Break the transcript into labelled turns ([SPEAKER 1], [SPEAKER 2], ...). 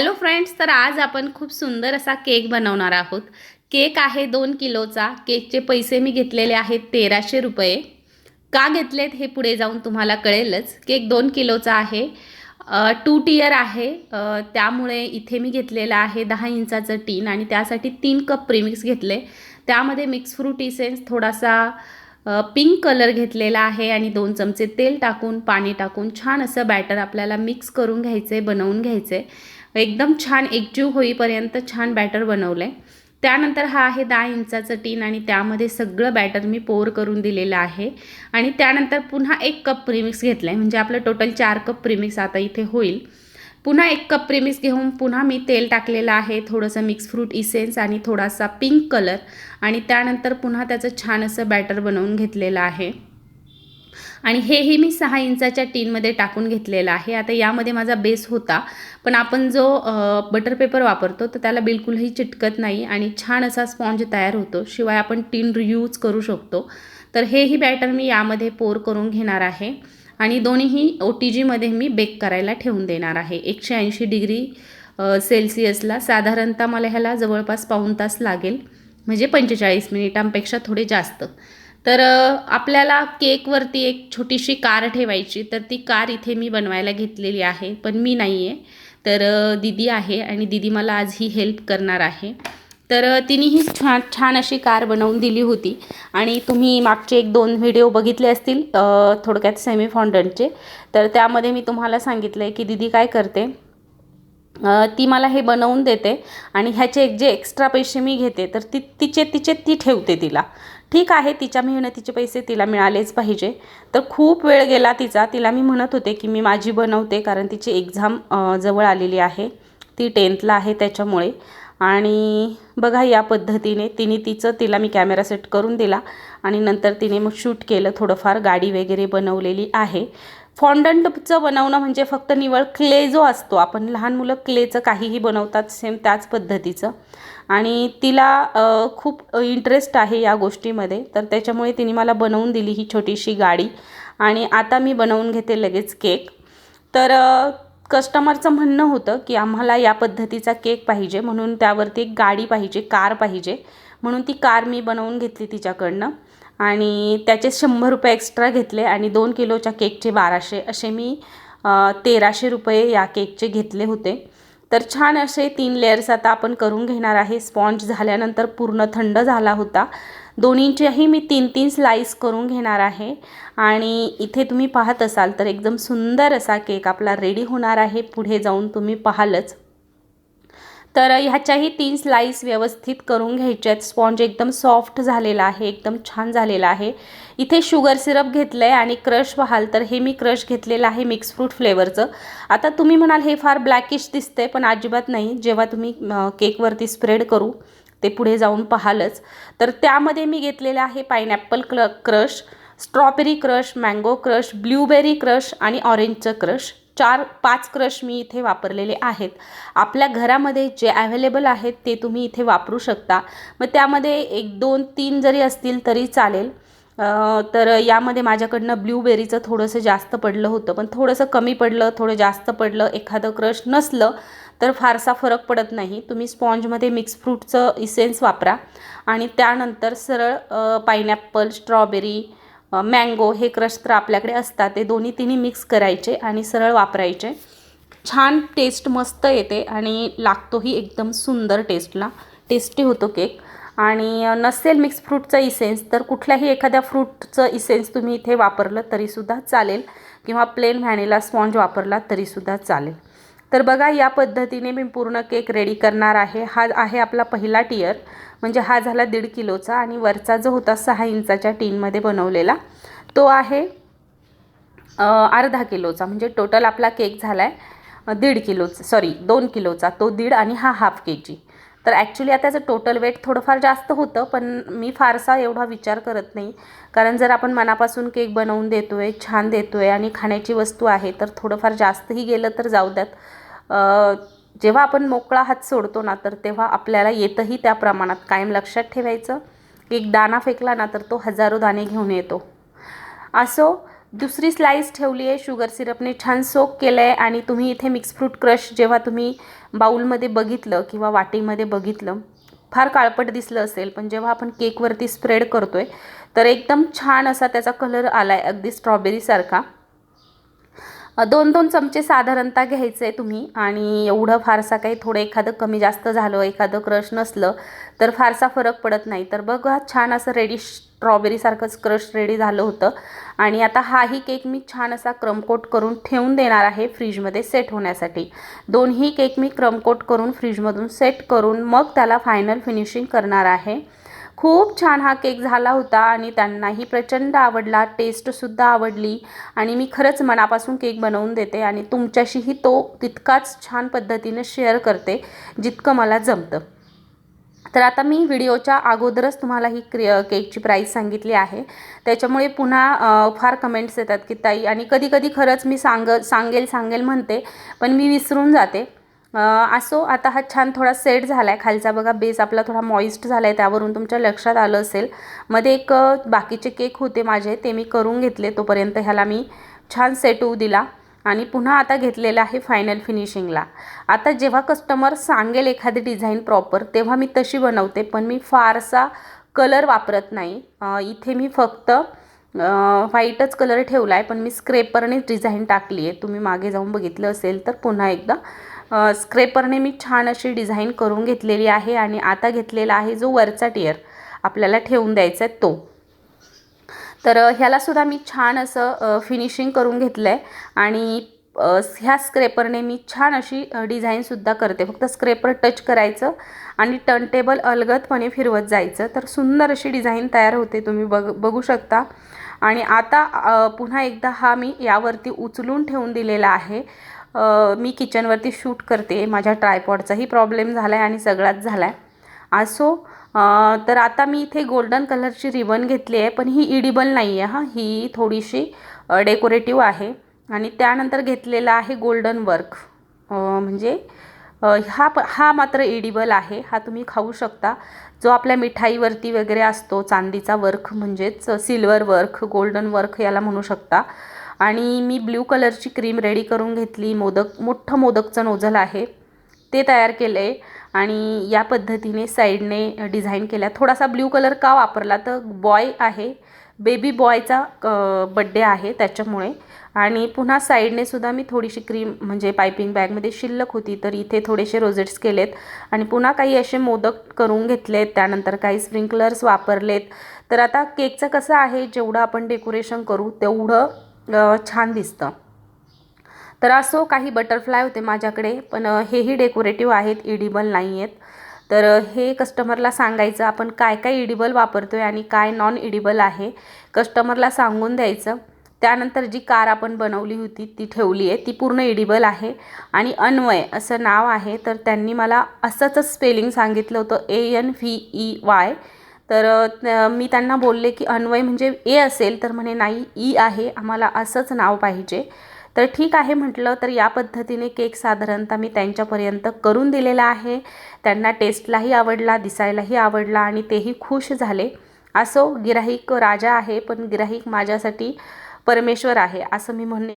[SPEAKER 1] Hello friends तर आज आपण खूप सुंदर असा केक बनवणार आहोत. केक आहे दोन किलोचा. केकचे पैसे मी घेतलेले आहेत तेराशे रुपये. का घेतलेत हे पुढे जाऊन तुम्हाला कळेलच. केक दोन किलोचा आहे. टू टियर आहे. त्यामुळे इथे मी घेतलेलं आहे दहा इंचाचं टीन आणि त्यासाठी तीन कप प्रीमिक्स घेतले. त्यामध्ये मिक्स फ्रूट इसेन्स थोडासा पिंक कलर घेतलेला आहे आणि दोन चमचे तेल टाकून पाणी टाकून छान असं बॅटर आपल्याला मिक्स करून घ्यायचं आहे बनवून घ्यायचं. आहे एकदम छान एकजीव होईपर्यंत छान बॅटर बनवलं आहे त्यानंतर हा आहे दहा इंचाचं टीन आणि त्यामध्ये सगळं बॅटर मी पोर करून दिलेलं आहे. आणि त्यानंतर पुन्हा एक कप प्रीमिक्स घेतलं आहे म्हणजे आपलं टोटल चार कप प्रीमिक्स आता इथे होईल. पुन्हा एक कप प्रेमिक्स घेऊन पुन्हा मी तेल टाकलेलं आहे. थोडंसं मिक्स फ्रूट इसेन्स आणि थोडासा पिंक कलर आणि त्यानंतर पुन्हा त्याचं छान असं बॅटर बनवून घेतलेलं आहे. आणि हेही मी सहा इंचाच्या टीनमध्ये टाकून घेतलेलं आहे. आता यामध्ये माझा बेस होता पण आपण जो बटर पेपर वापरतो तर त्याला बिलकुलही चिटकत नाही आणि छान असा स्पॉन्ज तयार होतो. शिवाय आपण टीन रियूज करू शकतो. तर हेही बॅटर मी यामध्ये पोर करून घेणार आहे आणि दोन्हीही ओ टी जीमध्ये मी बेक करायला ठेवून देणार आहे. एकशे ऐंशी डिग्री सेल्सिअसला. साधारणतः मला ह्याला जवळपास पाऊण तास लागेल. म्हणजे पंचेचाळीस मिनिटांपेक्षा थोडे जास्त. तर आपल्याला केकवरती एक छोटीशी कार ठेवायची. तर ती कार इथे मी बनवायला घेतलेली आहे पण मी नाही आहे तर दिदी आहे आणि दिदी मला आज ही हेल्प करणार आहे. तर तिनेही छान छान अशी कार बनवून दिली होती. आणि तुम्ही मागचे एक दोन व्हिडिओ बघितले असतील थोडक्यात सेमी फाउंडंटचे तर त्यामध्ये मी तुम्हाला सांगितलं आहे की दिदी काय करते? ती मला हे बनवून देते आणि ह्याचे जे एक्स्ट्रा पैसे मी घेते तर ती तिचे तिचे ती ठेवते तिला. ठीक आहे तिच्या मेहनतीचे पैसे तिला मिळालेच पाहिजे. तर खूप वेळ गेला तिचा. तिला मी म्हणत होते की मी माझी बनवते कारण तिची एक्झाम जवळ आलेली आहे. ती टेन्थला आहे त्याच्यामुळे. आणि बघा या पद्धतीने तिने तिचं तिला मी कॅमेरा सेट करून दिला आणि नंतर तिने मग शूट केलं. थोडंफार गाडी वगैरे बनवलेली आहे. फॉन्डंटचं बनवणं म्हणजे फक्त निवळ क्ले जो असतो आपण लहान मुलं क्लेचं काहीही बनवतात सेम त्याच पद्धतीचं. आणि तिला खूप इंटरेस्ट आहे या गोष्टीमध्ये तर त्याच्यामुळे तिने मला बनवून दिली ही छोटीशी गाडी. आणि आता मी बनवून घेते लगेच केक. तर कस्टमरचं म्हणणं होतं की आम्हाला या पद्धतीचा केक पाहिजे म्हणून त्यावरती एक गाडी पाहिजे कार पाहिजे. म्हणून ती कार मी बनवून घेतली तिच्याकडनं. आणि त्याचे शंभर रुपये एक्स्ट्रा घेतले आणि दोन किलोच्या केकचे बाराशे असे मी तेराशे रुपये या केकचे घेतले होते. तर छान असे तीन लेअर्स आता आपण करून घेणार आहे. स्पॉन्ज झाल्यानंतर पूर्ण थंड झाला होता. दोन्हींचेही मी तीन तीन स्लाईस करून घेणार आहे. आणि इथे तुम्ही पाहत असाल तर एकदम सुंदर असा केक आपला रेडी होणार आहे. पुढे जाऊन तुम्ही पाहालच. तर ह्याच्याही तीन स्लाईस व्यवस्थित करून घ्यायच्या आहेत स्पॉन्ज एकदम सॉफ्ट झालेला आहे एकदम छान झालेला आहे. इथे शुगर सिरप घेतलं आहे आणि क्रश व्हाल तर हे मी क्रश घेतलेलं आहे मिक्स फ्रूट फ्लेवरचं आता तुम्ही म्हणाल हे फार ब्लॅकिश दिसतंय पण अजिबात नाही. जेव्हा तुम्ही केकवरती स्प्रेड करू ते पुढे जाऊन पाहालच. तर त्यामध्ये मी घेतलेलं आहे पायनॅपल क्ल crush strawberry crush mango crush blueberry crush आणि ऑरेंजचं क्रश चार पाच क्रश मी इथे वापरलेले आहेत. आपल्या घरामध्ये जे ॲव्हेलेबल आहेत ते तुम्ही इथे वापरू शकता. मग त्यामध्ये एक दोन तीन जरी असतील तरी चालेल. तर यामध्ये माझ्याकडनं ब्ल्यूबेरीचं थोडंसं जास्त पडलं होतं. पण थोडंसं कमी पडलं थोडं जास्त पडलं एखादं क्रश नसलं तर फारसा फरक पडत नाही. तुम्ही स्पॉन्जमध्ये मिक्स फ्रूटचं इसेन्स वापरा. आणि त्यानंतर सरळ पायनॅपल स्ट्रॉबेरी मँगो हे क्रश तर आपल्याकडे असतात. ते दोन्ही तिन्ही मिक्स करायचे आणि सरळ वापरायचे. छान टेस्ट मस्त येते आणि लागतोही एकदम सुंदर टेस्टला टेस्टी होतो केक आणि नसेल मिक्स फ्रूटचा इसेन्स तर कुठल्याही एखाद्या फ्रूटचं इसेन्स तुम्ही इथे वापरलं तरीसुद्धा चालेल. किंवा प्लेन व्हॅनिला स्पॉन्ज वापरला तरीसुद्धा चालेल. तर बघा या पद्धतीने मी पूर्ण केक रेडी करणार आहे. हा आहे आपला पहिला टियर म्हणजे हा झाला दीड किलोचा आणि वरचा जो होता सहा इंचाच्या टीनमध्ये बनवलेला तो आहे अर्धा किलोचा. म्हणजे टोटल आपला केक झाला आहे दीड किलोचा सॉरी दोन किलोचा. तो दीड आणि हा हाफ के जी तर ॲक्च्युली आता त्याचं टोटल वेट थोडंफार जास्त होतं पण मी फारसा एवढा विचार करत नाही. कारण जर आपण मनापासून केक बनवून देतो आहे छान देतो आहे आणि खाण्याची वस्तू आहे तर थोडंफार जास्तही गेलं तर जाऊ द्यात. जेव्हा आपण मोकळा हात सोडतो ना तर तेव्हा आपल्याला येतही त्या प्रमाणात कायम लक्षात ठेवायचं. एक दाणा फेकला ना तर तो हजारो दाणे घेऊन येतो. असो दुसरी स्लाईस ठेवली आहे शुगर सिरपने छान सोक केलं आहे आणि तुम्ही इथे मिक्स फ्रूट क्रश जेव्हा तुम्ही बाऊलमध्ये बघितलं किंवा वाटीमध्ये बघितलं फार काळपट दिसलं असेल पण जेव्हा आपण केकवरती स्प्रेड करतो आहे तर एकदम छान असा त्याचा कलर आला आहे अगदी स्ट्रॉबेरीसारखा दोन दोन चमचे साधारणतः घ्यायचे तुम्ही आणि एवढं फारसा काही थोडं एखादं कमी जास्त झालं एखादं क्रश नसलं तर फारसा फरक पडत नाही. तर बघा छान असं रेडी स्ट्रॉबेरीसारखंच क्रश रेडी झालं होतं आणि आता हाही केक मी छान असा क्रमकोट करून ठेवून देणार आहे फ्रीजमध्ये सेट होण्यासाठी. दोन्ही केक मी क्रमकोट करून फ्रीजमधून सेट करून मग त्याला फायनल फिनिशिंग करणार आहे. खूप छान हा केक झाला होता आणि त्यांनाही प्रचंड आवडला टेस्टसुद्धा आवडली आणि मी खरंच मनापासून केक बनवून देते आणि तुमच्याशीही तो तितकाच छान पद्धतीने शेअर करते जितकं मला जमतं. तर आता मी व्हिडिओच्या अगोदरच तुम्हाला ही क्रि केकची प्राईस सांगितली आहे. त्याच्यामुळे पुन्हा फार कमेंट्स येतात की ताई आणि कधी कधी खरंच मी सांग सांगेल सांगेल म्हणते पण मी विसरून जाते. असो आता हा छान थोडा सेट झाला आहे खालचा बघा बेस आपला थोडा मॉइस्ट झाला आहे त्यावरून तुमच्या लक्षात आलं असेल. मध्ये एक बाकीचे केक होते माझे ते मी करून घेतले तोपर्यंत ह्याला मी छान सेट होऊ दिला. आणि पुन्हा आता घेतलेला आहे फायनल फिनिशिंगला आता जेव्हा कस्टमर सांगेल एखादी डिझाईन प्रॉपर तेव्हा मी तशी बनवते पण मी फारसा कलर वापरत नाही. इथे मी फक्त व्हाईटच कलर ठेवला आहे पण मी स्क्रेपरनेच डिझाईन टाकली आहे तुम्ही मागे जाऊन बघितलं असेल तर पुन्हा एकदा स्क्रेपरने मी छान अशी डिझाईन करून घेतलेली आहे आणि आता घेतलेला आहे जो वरचा टियर आपल्याला ठेवून द्यायचा आहे तो. तर ह्यालासुद्धा मी छान असं फिनिशिंग करून घेतलं आहे आणि ह्या स्क्रेपरने मी छान अशी डिझाईनसुद्धा करते. फक्त स्क्रेपर टच करायचं आणि टर्नटेबल अलगदपणे फिरवत जायचं. तर सुंदर अशी डिझाईन तयार होते तुम्ही बघ बघू शकता. आणि आता पुन्हा एकदा हा मी यावरती उचलून ठेवून दिलेला आहे. मी किचनवरती शूट करते. माझ्या ट्रायपॉडचाही प्रॉब्लेम झाला आहे आणि सगळाच झाला आहे असो तर आता मी इथे गोल्डन कलरची रिबन घेतली आहे पण ही इडिबल नाही आहे हां. ही थोडीशी डेकोरेटिव्ह आहे. आणि त्यानंतर घेतलेला आहे गोल्डन वर्क. म्हणजे हा प हा मात्र इडिबल आहे. हा तुम्ही खाऊ शकता. जो आपल्या मिठाईवरती वगैरे असतो चांदीचा वर्क म्हणजेच सिल्वर वर्क गोल्डन वर्क याला म्हणू शकता. आणि मी ब्ल्यू कलरची क्रीम रेडी करून घेतली. मोदक मोठं मोदकचं नोझल आहे. ते तयार केलं आहे आणि या पद्धतीने साईडने डिझाईन केल्या. थोडासा ब्ल्यू कलर का वापरला? तर बॉय आहे. बेबी बॉयचा बड्डे आहे त्याच्यामुळे. आणि पुन्हा साईडने सुद्धा मी थोडीशी क्रीम म्हणजे पायपिंग बॅगमध्ये शिल्लक होती तर इथे थोडेसे रोजेट्स केलेत. आणि पुन्हा काही असे मोदक करून घेतलेत. त्यानंतर काही स्प्रिंकलर्स वापरलेत. तर आता केकचं कसं आहे? जेवढं आपण डेकोरेशन करू तेवढं छान दिसतं. तर असो काही बटरफ्लाय होते माझ्याकडे पण हेही डेकोरेटिव्ह आहेत इडिबल नाही आहेत तर हे कस्टमरला सांगायचं आपण काय काय इडिबल वापरतो आहे आणि काय नॉन इडिबल आहे कस्टमरला सांगून द्यायचं. त्यानंतर जी कार आपण बनवली होती ती ठेवली आहे ती पूर्ण इडिबल आहे. आणि अन्वय असं नाव आहे तर त्यांनी मला असंच स्पेलिंग सांगितलं होतं A N V E Y तर मी त्यांना बोलले की अन्वय म्हणजे ए असेल तर म्हणे नाही ई आहे आम्हाला असंच नाव पाहिजे. तर ठीक आहे म्हटलं तर या पद्धतीने केक साधारणतः मी त्यांच्यापर्यंत करून दिलेला आहे. त्यांना टेस्टलाही आवडला दिसायलाही आवडला आणि तेही खुश झाले. असो गिराहिक राजा आहे पण गिराहिक माझ्यासाठी परमेश्वर आहे असं मी म्हणणे